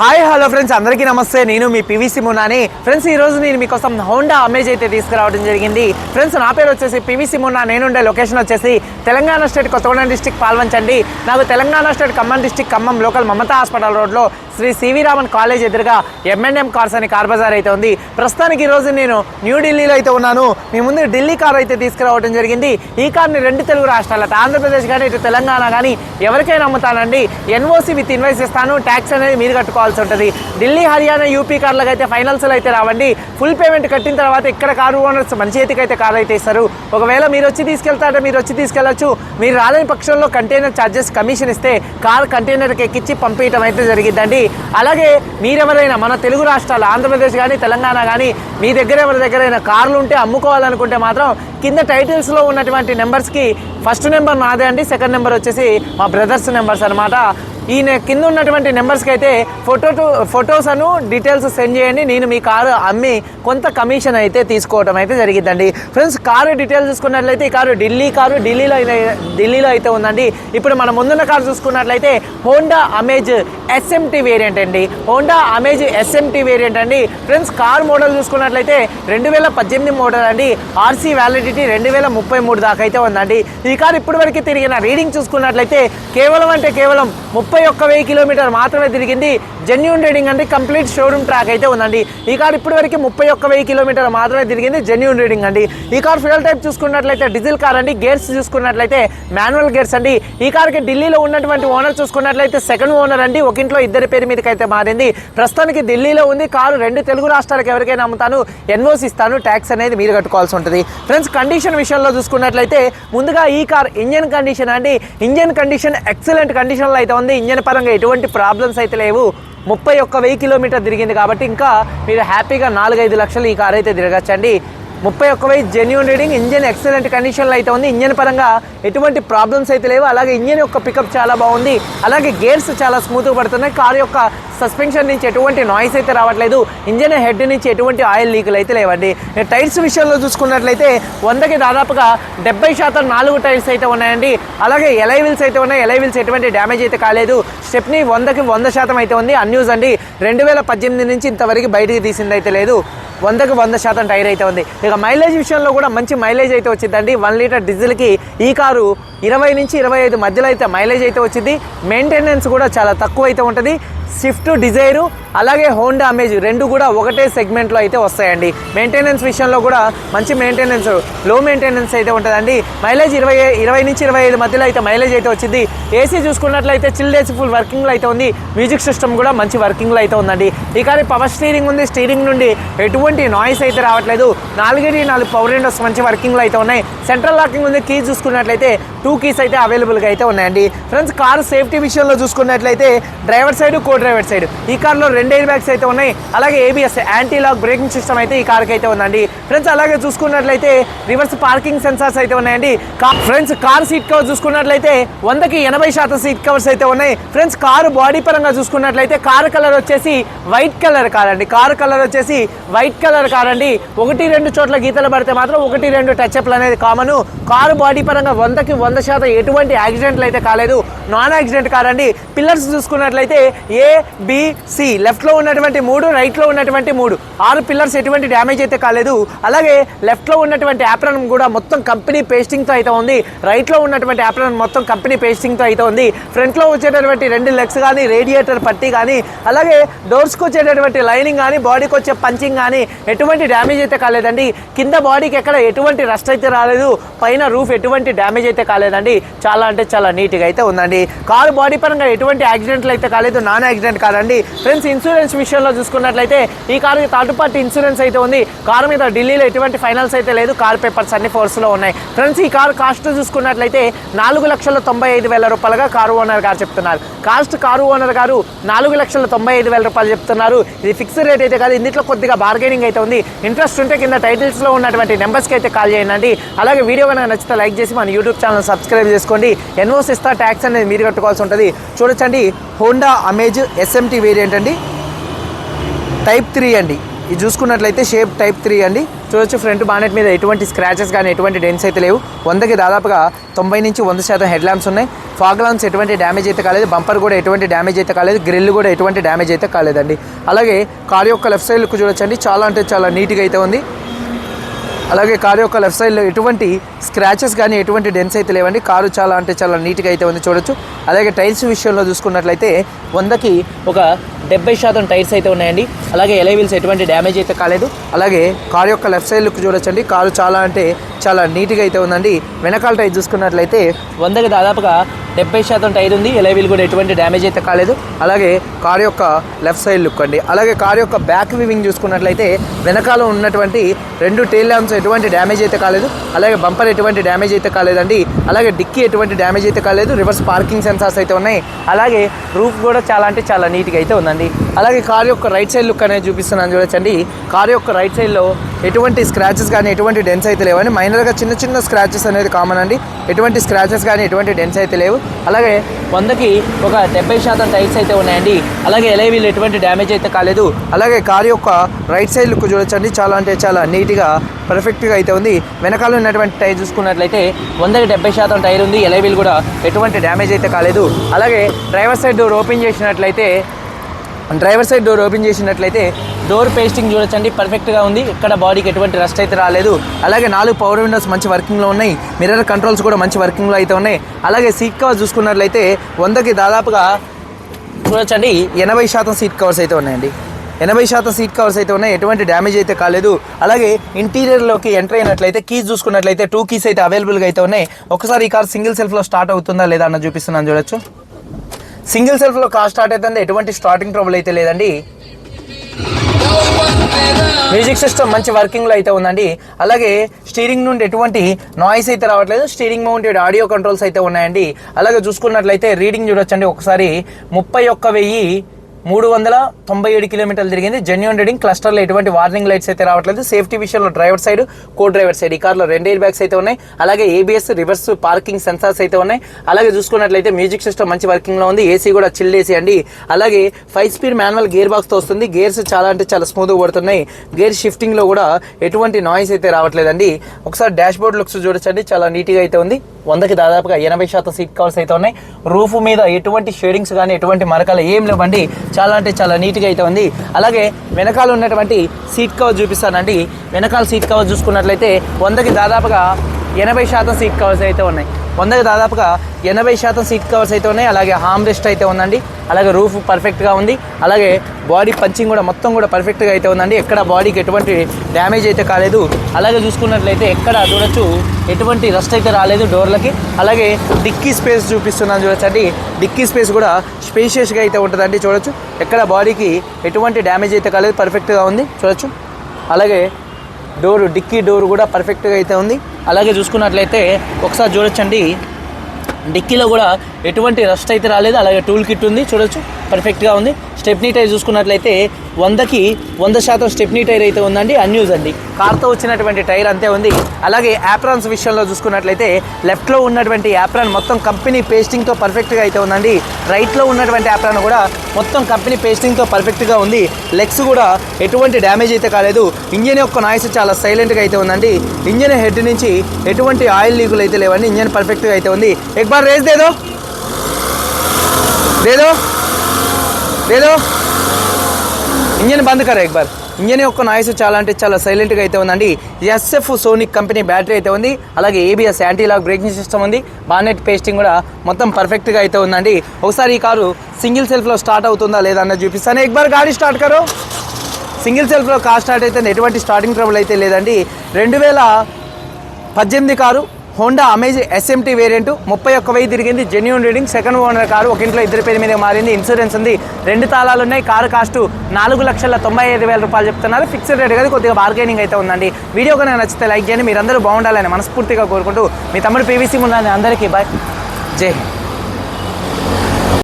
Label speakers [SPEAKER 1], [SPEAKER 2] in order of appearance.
[SPEAKER 1] Hi hello friends. అందరికీ నమస్తే. నేను మీ పివిసి మున్నాని ఫ్రెండ్స్ ఈ రోజు నేను మీకోసం హోండా అమేజ్ అయితే తీసుకురావడం జరిగింది. ఫ్రెండ్స్ నా పేరు వచ్చేసి పివిసి మున్నా నేనుండే లొకేషన్ వచ్చేసి తెలంగాణ స్టేట్ కొత్తగూడెం డిస్టిక్ పాల్వంచండి. నాకు Telangana state Khammam district Khammam local Mamata hospital రోడ్లో Shri C V Raman college ఎదురుగా ఎంఎన్ఎం కార్స్ అని కార్ బజార్ అయితే ఉంది. ప్రస్తుతానికి ఈ రోజు నేను న్యూఢిల్లీలో అయితే ఉన్నాను. మీ ముందు ఢిల్లీ కార్ అయితే తీసుకురావడం జరిగింది. ఈ కార్ని రెండు తెలుగు రాష్ట్రాల ఆంధ్రప్రదేశ్ కానీ ఇటు తెలంగాణ కానీ ఎవరికైనా అమ్ముతానండి. ఎన్ఓసి విత్ ఇన్వైస్ ఇస్తాను. ట్యాక్స్ అనేది మీరు కట్టుకోవాలి కట్టుకోవాల్సి ఉంటుంది. ఢిల్లీ హర్యానా యూపీ కార్లకు అయితే ఫైనల్స్లో అయితే రావండి. ఫుల్ పేమెంట్ కట్టిన తర్వాత ఇక్కడ కారు ఓనర్స్ మన చేతికి అయితే కార్ అయితే ఇస్తారు. ఒకవేళ మీరు వచ్చి తీసుకెళ్తారంటే మీరు వచ్చి తీసుకెళ్ళొచ్చు మీరు రాలేని పక్షంలో కంటైనర్ ఛార్జెస్ కమిషన్ ఇస్తే కార్ కంటైనర్కి ఎక్కించి పంపించడం అయితే జరిగిందండి అలాగే మీరెవరైనా మన తెలుగు రాష్ట్రాలు ఆంధ్రప్రదేశ్ కానీ తెలంగాణ కానీ మీ దగ్గర ఎవరి దగ్గరైనా కార్లు ఉంటే అమ్ముకోవాలనుకుంటే మాత్రం కింద టైటిల్స్లో ఉన్నటువంటి నెంబర్స్కి ఫస్ట్ నెంబర్ నాదే అండి. సెకండ్ నెంబర్ వచ్చేసి మా బ్రదర్స్ నెంబర్స్ అనమాట ఈ కింద ఉన్నటువంటి నెంబర్స్కి అయితే ఫోటో ఫొటోస్ అను డీటెయిల్స్ సెండ్ చేయండి. నేను మీ కారు అమ్మి కొంత కమిషన్ అయితే తీసుకోవడం అయితే జరిగిందండి ఫ్రెండ్స్ కారు డీటెయిల్స్ చూసుకున్నట్లయితే ఈ కారు ఢిల్లీ కారు ఢిల్లీలో ఢిల్లీలో అయితే ఉందండి. ఇప్పుడు మన ముందున్న కారు చూసుకున్నట్లయితే Honda Amaze S M T variant అండి. Honda Amaze S M T variant అండి. ఫ్రెండ్స్ కార్ మోడల్ చూసుకున్నట్లయితే రెండు వేల పద్దెనిమిది మోడల్ అండి. ఆర్సీ వ్యాలిడిటీ రెండు వేల ముప్పై మూడు దాకా అయితే ఉందండి. ఈ కారు ఇప్పటివరకు తిరిగిన రీడింగ్ చూసుకున్నట్లయితే కేవలం అంటే కేవలం ముప్పై ముప్పై ఒక్క వెయ్యి కిలోమీటర్ మాత్రమే తిరిగింది. జెన్యున్ రీడింగ్ అంటే కంప్లీట్ షోరూమ్ ట్రాక్ అయితే ఉందండి. ఈ కార్ ఇప్పటి వరకు ముప్పై ఒక్క వెయ్యి కిలోమీటర్ మాత్రమే తిరిగింది. జెన్యున్ రీడింగ్ అండి. ఈ కార్ ఫ్యూయల్ టైప్ చూసుకున్నట్లయితే డీజిల్ కార్ అండి. గేర్స్ చూసుకున్నట్లయితే మాన్యువల్ గేర్స్ అండి. ఈ కార్కి ఢిల్లీలో ఉన్నటువంటి ఓనర్ చూసుకున్నట్లయితే సెకండ్ ఓనర్ అండి. ఒక ఇంట్లో ఇద్దరి పేరు మీదకి అయితే మారింది. ప్రస్తుతానికి ఢిల్లీలో ఉంది. కారు రెండు తెలుగు రాష్ట్రాలకు ఎవరికైనా అమ్ముతాను ఎన్ఓసి ఇస్తాను. ట్యాక్స్ అనేది మీరు కట్టుకోవాల్సి ఉంటుంది. ఫ్రెండ్స్ కండిషన్ విషయంలో చూసుకున్నట్లయితే ముందుగా ఈ కార్ ఇంజన్ కండిషన్ అండి. ఇంజన్ కండిషన్ ఎక్సలెంట్ కండిషన్లో అయితే ఉంది. ఇంజన్ పరంగా ఎటువంటి ప్రాబ్లమ్స్ అయితే లేవు. ముప్పై ఒక్క వెయ్యి కిలోమీటర్ తిరిగింది కాబట్టి ఇంకా మీరు హ్యాపీగా నాలుగైదు లక్షలు ఈ కార్ అయితే తిరగచ్చండి. ముప్పై ఒక్క వెయ్యి జెన్యున్ రీడింగ్ ఇంజన్ ఎక్సలెంట్ కండిషన్లో అయితే ఉంది. ఇంజన్ పరంగా ఎటువంటి ప్రాబ్లమ్స్ అయితే లేవు. అలాగే ఇంజన్ యొక్క పికప్ చాలా బాగుంది. అలాగే గేర్స్ చాలా స్మూత్గా పడుతున్నాయి. కార్ యొక్క సస్పెన్షన్ నుంచి ఎటువంటి నాయిస్ అయితే రావట్లేదు. ఇంజన్ హెడ్ నుంచి ఎటువంటి ఆయిల్ లీకులు అయితే లేవండి. టైర్స్ విషయంలో చూసుకున్నట్లయితే వందకి దాదాపుగా డెబ్బై శాతం నాలుగు టైర్స్ అయితే ఉన్నాయండి. అలాగే ఎలైవిల్స్ అయితే ఉన్నాయి. ఎలైవిల్స్ ఎటువంటి డ్యామేజ్ అయితే కాలేదు. స్టెప్ని వందకి వంద శాతం అయితే ఉంది. అన్యూజ్ అండి. రెండు వేల పద్దెనిమిది నుంచి ఇంతవరకు బయటికి తీసింది అయితే లేదు. వందకు వంద శాతం టైర్ అయితే ఉంది. ఇక మైలేజ్ విషయంలో కూడా మంచి మైలేజ్ అయితే వచ్చిందండి. వన్ లీటర్ డీజిల్కి ఈ కారు ఇరవై నుంచి ఇరవై ఐదు మధ్యలో అయితే మైలేజ్ అయితే వచ్చింది. మెయింటెనెన్స్ కూడా చాలా తక్కువ అయితే ఉంటుంది. స్విఫ్ట్ డిజైరు అలాగే హోండా అమేజ్ రెండు కూడా ఒకటే సెగ్మెంట్లో అయితే వస్తాయండి. మెయింటెనెన్స్ విషయంలో కూడా మంచి మెయింటెనెన్స్లో మెయింటెనెన్స్ అయితే ఉంటుందండి. మైలేజ్ ఇరవై ఇరవై నుంచి ఇరవై ఐదు మధ్యలో అయితే మైలేజ్ అయితే వచ్చింది. ఏసీ చూసుకున్నట్లయితే చిల్డ్ ఏసీ ఫుల్ వర్కింగ్లో అయితే ఉంది. మ్యూజిక్ సిస్టమ్ కూడా మంచి వర్కింగ్లో అయితే ఉందండి. ఈ కానీ పవర్ స్టీరింగ్ ఉంది. స్టీరింగ్ నుండి ఎటువంటి నాయిస్ అయితే రావట్లేదు. నాలుగేది నాలుగు పవర్ విండోస్ మంచి వర్కింగ్లో అయితే ఉన్నాయి. సెంట్రల్ లాకింగ్ ఉంది. కీ చూసుకున్నట్లయితే టూ టూ కీస్ అయితే అవైలబుల్గా అయితే ఉన్నాయండి. ఫ్రెండ్స్ కార్ సేఫ్టీ విషయంలో చూసుకున్నట్లయితే driver side co driver side ఈ కార్లో రెండు ఎయిర్ బ్యాగ్స్ అయితే ఉన్నాయి. అలాగే A B S anti lock braking system అయితే ఈ కార్కి అయితే ఉందండి. ఫ్రెండ్స్ అలాగే చూసుకున్నట్లయితే రివర్స్ పార్కింగ్ సెన్సార్స్ అయితే ఉన్నాయండి. ఫ్రెండ్స్ కార్ సీట్ కవర్ చూసుకున్నట్లయితే వందకి ఎనభై శాతం సీట్ కవర్స్ అయితే ఉన్నాయి. ఫ్రెండ్స్ కారు బాడీ పరంగా చూసుకున్నట్లయితే కారు కలర్ వచ్చేసి వైట్ కలర్ కార్ అండి కారు కలర్ వచ్చేసి వైట్ కలర్ కార్ అండి ఒకటి రెండు చోట్ల గీతలు పడితే మాత్రం ఒకటి రెండు టచ్అప్లు అనేది కామన్ కారు బాడీ పరంగా వందకి వంద శాతం ఎటువంటి యాక్సిడెంట్లు అయితే కాలేదు. నాన్ యాక్సిడెంట్ కాదండి. పిల్లర్స్ చూసుకున్నట్లయితే ఏ బిసి సి లెఫ్ట్లో ఉన్నటువంటి మూడు రైట్లో ఉన్నటువంటి మూడు. ఆరు పిల్లర్స్ ఎటువంటి డ్యామేజ్ అయితే కాలేదు. అలాగే లెఫ్ట్లో ఉన్నటువంటి యాప్రన్ కూడా మొత్తం కంపెనీ పేస్టింగ్తో అయితే ఉంది. రైట్లో ఉన్నటువంటి యాప్రన్ మొత్తం కంపెనీ పేస్టింగ్తో అయితే ఉంది. ఫ్రంట్లో వచ్చేటటువంటి రెండు లెగ్స్ కానీ రేడియేటర్ పట్టి కానీ అలాగే డోర్స్కి వచ్చేటటువంటి లైనింగ్ కానీ బాడీకి వచ్చే పంచింగ్ కానీ ఎటువంటి డ్యామేజ్ అయితే కాలేదండి. కింద బాడీకి ఎక్కడ ఎటువంటి రస్ట్ అయితే రాలేదు. పైన రూఫ్ ఎటువంటి డ్యామేజ్ అయితే కాలేదు. లేదండి చాలా అంటే చాలా నీట్గా అయితే ఉందండి. కారు బాడీ పరంగా ఎటువంటి యాక్సిడెంట్లు అయితే కాలేదు. నాన్ యాక్సిడెంట్ కాదండి. ఫ్రెండ్స్ ఇన్సూరెన్స్ విషయంలో చూసుకున్నట్లయితే ఈ కారు థర్డ్ పార్టీ ఇన్సూరెన్స్ అయితే ఉంది. కారు మీద ఢిల్లీలో ఎటువంటి ఫైనల్స్ అయితే లేదు. కార్ పేపర్స్ అన్ని ఫోర్స్లో ఉన్నాయి. ఫ్రెండ్స్ ఈ కారు కాస్ట్ చూసుకున్నట్లయితే నాలుగు లక్షల తొంభై ఐదు వేల రూపాయలుగా కారు ఓనర్ గారు చెప్తున్నారు. కాస్ట్ కారు ఓనర్ గారు నాలుగు లక్షల తొంభై ఐదు వేల రూపాయలు చెప్తున్నారు. ఇది ఫిక్స్డ్ రేట్ అయితే కాదు. ఇందులో కొద్దిగా బార్గెనింగ్ అయితే ఉంది. ఇంట్రెస్ట్ ఉంటే కింద టైటిల్స్లో ఉన్నటువంటి నెంబర్స్కి అయితే కాల్ చేయండి. అలాగే వీడియో కనుక నచ్చితే లైక్ చేసి మన యూట్యూబ్ ఛానల్ సబ్స్క్రైబ్ చేసుకోండి. ఎన్ఓస్ ఇస్తా ట్యాక్స్ అనేది మీరు కట్టుకోవాల్సి ఉంటుంది. చూడొచ్చండి. Honda Amaze S M T variant అండి. టైప్ త్రీ అండి. ఇది చూసుకున్నట్లయితే షేప్ టైప్ త్రీ అండి. చూడొచ్చు ఫ్రంట్ బానెట్ మీద ఎటువంటి స్క్రాచెస్ కానీ ఎటువంటి డెన్స్ అయితే లేవు. వందకి దాదాపుగా తొంభై నుంచి వంద శాతం హెడ్ ల్యాంప్స్ ఉన్నాయి. ఫాగ్ ల్యాంప్స్ ఎటువంటి డ్యామేజ్ అయితే కాలేదు. బంపర్ కూడా ఎటువంటి డ్యామేజ్ అయితే కాలేదు. గ్రిల్ కూడా ఎటువంటి డ్యామేజ్ అయితే కాలేదండి. అలాగే కార్ యొక్క లెఫ్ట్ సైడ్ చూడొచ్చండి. చాలా అంటే చాలా నీట్గా అయితే ఉంది. అలాగే కారు యొక్క లెఫ్ట్ సైడ్లో ఎటువంటి స్క్రాచెస్ కానీ ఎటువంటి డెన్స్ అయితే లేవండి. కారు చాలా అంటే చాలా నీట్గా అయితే ఉంది చూడొచ్చు. అలాగే టైల్స్ విషయంలో చూసుకున్నట్లయితే వందకి ఒక డెబ్బై శాతం టైర్స్ అయితే ఉన్నాయండి. అలాగే ఎలైవిల్స్ ఎటువంటి డ్యామేజ్ అయితే కాలేదు. అలాగే కారు యొక్క లెఫ్ట్ సైడ్ లుక్ చూడొచ్చండి. కారు చాలా అంటే చాలా నీట్గా అయితే ఉందండి. వెనకాల టైర్ చూసుకున్నట్లయితే వందకి దాదాపుగా డెబ్బై శాతం టైర్ ఉంది. ఎలైవీల్ కూడా ఎటువంటి డ్యామేజ్ అయితే కాలేదు. అలాగే కారు యొక్క లెఫ్ట్ సైడ్ లుక్ అండి. అలాగే కారు యొక్క బ్యాక్ వివింగ్ చూసుకున్నట్లయితే వెనకాల ఉన్నటువంటి రెండు టైల్ ల్యాంప్స్ ఎటువంటి డ్యామేజ్ అయితే కాలేదు. అలాగే బంపర్ ఎటువంటి డ్యామేజ్ అయితే కాలేదండి. అలాగే డిక్కీ ఎటువంటి డ్యామేజ్ అయితే కాలేదు. రివర్స్ పార్కింగ్ సెన్సార్స్ అయితే ఉన్నాయి. అలాగే రూఫ్ కూడా చాలా అంటే చాలా నీట్గా అయితే ఉందండి. అలాగే కార్ యొక్క రైట్ సైడ్ లుక్ అనేది చూపిస్తున్నాను చూడొచ్చండి. కారు యొక్క రైట్ సైడ్లో ఎటువంటి స్క్రాచెస్ కానీ ఎటువంటి డెన్స్ అయితే లేవండి. మైనర్గా చిన్న చిన్న స్క్రాచెస్ అనేది కామన్ అండి. ఎటువంటి స్క్రాచెస్ కానీ ఎటువంటి డెన్స్ అయితే లేవు. అలాగే వందకి ఒక డెబ్బై శాతం టైర్స్ అయితే ఉన్నాయండి. అలాగే ఎలా వీళ్ళు ఎటువంటి డ్యామేజ్ అయితే కాలేదు. అలాగే కారు యొక్క రైట్ సైడ్ లుక్ చూడొచ్చండి. చాలా అంటే చాలా నీట్గా పర్ఫెక్ట్గా అయితే ఉంది. వెనకాల ఉన్నటువంటి టైర్ చూసుకున్నట్లయితే వందకి డెబ్బై శాతం టైర్ ఉంది. ఎలై వీల్ కూడా ఎటువంటి డ్యామేజ్ అయితే కాలేదు. అలాగే డ్రైవర్ సైడ్ రోపింగ్ ఓపెన్ చేసినట్లయితే డ్రైవర్ సైడ్ డోర్ ఓపెన్ చేసినట్లయితే డోర్ పేస్టింగ్ చూడొచ్చండి పర్ఫెక్ట్గా ఉంది. ఇక్కడ బాడీకి ఎటువంటి రస్ట్ అయితే రాలేదు. అలాగే నాలుగు పవర్ విండోస్ మంచి వర్కింగ్లో ఉన్నాయి. మిర్రర్ కంట్రోల్స్ కూడా మంచి వర్కింగ్లో అయితే ఉన్నాయి. అలాగే సీట్ కవర్స్ చూసుకున్నట్లయితే వందకి దాదాపుగా చూడొచ్చండి ఎనభై శాతం సీట్ కవర్స్ అయితే ఉన్నాయండి. ఎనభై శాతం సీట్ కవర్స్ అయితే ఉన్నాయి. ఎటువంటి డ్యామేజ్ అయితే కాలేదు. అలాగే ఇంటీరియర్లోకి ఎంటర్ అయినట్లయితే కీస్ చూసుకున్నట్లయితే టూ కీస్ అయితే అవైలబుల్గా అయితే ఉన్నాయి. ఒకసారి ఈ కార్ సింగిల్ సెల్ఫ్లో స్టార్ట్ అవుతుందా లేదా అన్న చూపిస్తున్నాను చూడొచ్చు. సింగిల్ సెల్ఫ్లో కార్ స్టార్ట్ అవుతుంది? ఎటువంటి స్టార్టింగ్ ట్రబుల్ అయితే లేదండి. మ్యూజిక్ సిస్టమ్ మంచి వర్కింగ్లో అయితే ఉందండి. అలాగే స్టీరింగ్ నుండి ఎటువంటి నాయిస్ అయితే రావట్లేదు. స్టీరింగ్ మౌంటెడ్ ఆడియో కంట్రోల్స్ అయితే ఉన్నాయండి. అలాగే చూసుకున్నట్లయితే రీడింగ్ చూడొచ్చండి. ఒకసారి ముప్పై ఒక్క వెయ్యి మూడు వందల తొంభై ఏడు కిలోమీటర్లు తిరిగింది. జెన్యున్ రీడింగ్ క్లస్టర్లో ఎటువంటి వార్నింగ్ లైట్స్ అయితే రావట్లేదు. సేఫ్టీ విషయంలో driver side co driver side ఈ కార్లో రెండు ఎయిర్ బ్యాగ్స్ అయితే ఉన్నాయి. అలాగే ఏబిఎస్ రివర్స్ పార్కింగ్ సెన్సార్స్ అయితే ఉన్నాయి. అలాగే చూసుకున్నట్లయితే మ్యూజిక్ సిస్టమ్ మంచి వర్కింగ్లో ఉంది. ఏసీ కూడా చిల్ ఏసీ అండి. అలాగే ఫైవ్ స్పీడ్ మాన్యువల్ గేర్ బాక్స్తో వస్తుంది. గేర్స్ చాలా అంటే చాలా స్మూత్గా పడుతున్నాయి. గేర్ షిఫ్టింగ్లో కూడా ఎటువంటి నాయిస్ అయితే రావట్లేదండి. ఒకసారి డాష్ బోర్డ్ లుక్స్ చూడొచ్చండి. చాలా నీట్గా అయితే ఉంది. వందకి దాదాపుగా ఎనభై శాతం సీట్ కవర్స్ అయితే ఉన్నాయి. రూఫ్ మీద ఎటువంటి షేడింగ్స్ కానీ ఎటువంటి మరకలు ఏం లేవండి. చాలా అంటే చాలా నీట్గా అయితే ఉంది. అలాగే వెనకాల ఉన్నటువంటి సీట్ కవర్ చూపిస్తానండి. వెనకాల సీట్ కవర్ చూసుకున్నట్లయితే వందకి దాదాపుగా ఎనభై శాతం సీట్ కవర్స్ అయితే ఉన్నాయి. వందకి దాదాపుగా ఎనభై శాతం సీట్ కవర్స్ అయితే ఉన్నాయి. అలాగే హామ్ రెస్ట్ అయితే ఉందండి. అలాగే రూఫ్ పర్ఫెక్ట్గా ఉంది. అలాగే బాడీ పంచింగ్ కూడా మొత్తం కూడా పర్ఫెక్ట్గా అయితే ఉందండి. ఎక్కడ బాడీకి ఎటువంటి డ్యామేజ్ అయితే కాలేదు. అలాగే చూసుకున్నట్లయితే ఎక్కడ చూడొచ్చు ఎటువంటి రస్ట్ అయితే రాలేదు డోర్లకి. అలాగే డిక్కీ స్పేస్ చూపిస్తున్నాను చూడొచ్చండి. డిక్కీ స్పేస్ కూడా స్పేషియస్గా అయితే ఉంటుందండి చూడొచ్చు. ఎక్కడ బాడీకి ఎటువంటి డ్యామేజ్ అయితే కాలేదు పర్ఫెక్ట్గా ఉంది చూడొచ్చు. అలాగే డోరు డిక్కీ డోర్ కూడా పర్ఫెక్ట్గా అయితే ఉంది. అలాగే చూసుకున్నట్లయితే ఒకసారి చూడొచ్చండి. డిక్కీలో కూడా ఎటువంటి రస్ట్ అయితే రాలేదు. అలాగే టూల్ కిట్ ఉంది చూడొచ్చు. పర్ఫెక్ట్గా ఉంది. స్టెప్నీ టైర్ చూసుకున్నట్లయితే వందకి వంద శాతం స్టెప్నీ టైర్ అయితే ఉందండి. అన్యూజ్ అండి. కార్తో వచ్చినటువంటి టైర్ అంతే ఉంది. అలాగే యాప్రాన్స్ విషయంలో చూసుకున్నట్లయితే లెఫ్ట్లో ఉన్నటువంటి యాప్రాన్ మొత్తం కంపెనీ పేస్టింగ్తో పర్ఫెక్ట్గా అయితే ఉందండి. రైట్లో ఉన్నటువంటి యాప్రాన్ కూడా మొత్తం కంపెనీ పేస్టింగ్తో పర్ఫెక్ట్గా ఉంది. లెగ్స్ కూడా ఎటువంటి డ్యామేజ్ అయితే కాలేదు. ఇంజన్ యొక్క నాయిస్ చాలా సైలెంట్గా అయితే ఉందండి. ఇంజన్ హెడ్ నుంచి ఎటువంటి ఆయిల్ లీకులు అయితే లేవండి. ఇంజన్ పర్ఫెక్ట్గా అయితే ఉంది. ఎక్బార్ రేస్ దేదో. దేదో దేదో ఇంజన్ బంద్ కరా ఎక్బార్ ఇంజన్ యొక్క నాయిస్ చాలా అంటే చాలా సైలెంట్గా అయితే ఉందండి. ఎస్ఎఫ్ సోనిక్ కంపెనీ బ్యాటరీ అయితే ఉంది. అలాగే A B S anti lock braking system ఉంది. బానెట్ పేస్టింగ్ కూడా మొత్తం పర్ఫెక్ట్గా అయితే ఉందండి. ఒకసారి ఈ కారు సింగిల్ సెల్ఫ్లో స్టార్ట్ అవుతుందా లేదా అన్నది చూపిస్తాను. ఎక్బార్ గాడి స్టార్ట్ కరో. సింగిల్ సెల్ఫ్లో కార్ స్టార్ట్ అయితే ఎటువంటి స్టార్టింగ్ ట్రబుల్ అయితే లేదండి. రెండు వేల పద్దెనిమిది car Honda Amaze S M T variant ముప్పై ఒక్క వెయ్యి తిరిగింది genuine reading second owner car ఒక ఇంట్లో ఇద్దరి పేరు మీద మారింది ఇన్సూరెన్స్ ఉంది. రెండు తాళాలు ఉన్నాయి కారు కాస్ట్ నాలుగు లక్షల తొంభై ఐదు వేల రూపాయలు చెప్తున్నారు. ఫిక్స్డ్ రేట్ కదా కొద్దిగా బార్గెనింగ్ అయితే ఉందండి. వీడియో కనుక నచ్చితే లైక్ చేయండి. మీరందరూ బాగుండాలని మనస్ఫూర్తిగా కోరుకుంటూ మీ తమ్ముడు పీవీసీ ఉండాలని అందరికీ బాయ్ జై హింద్.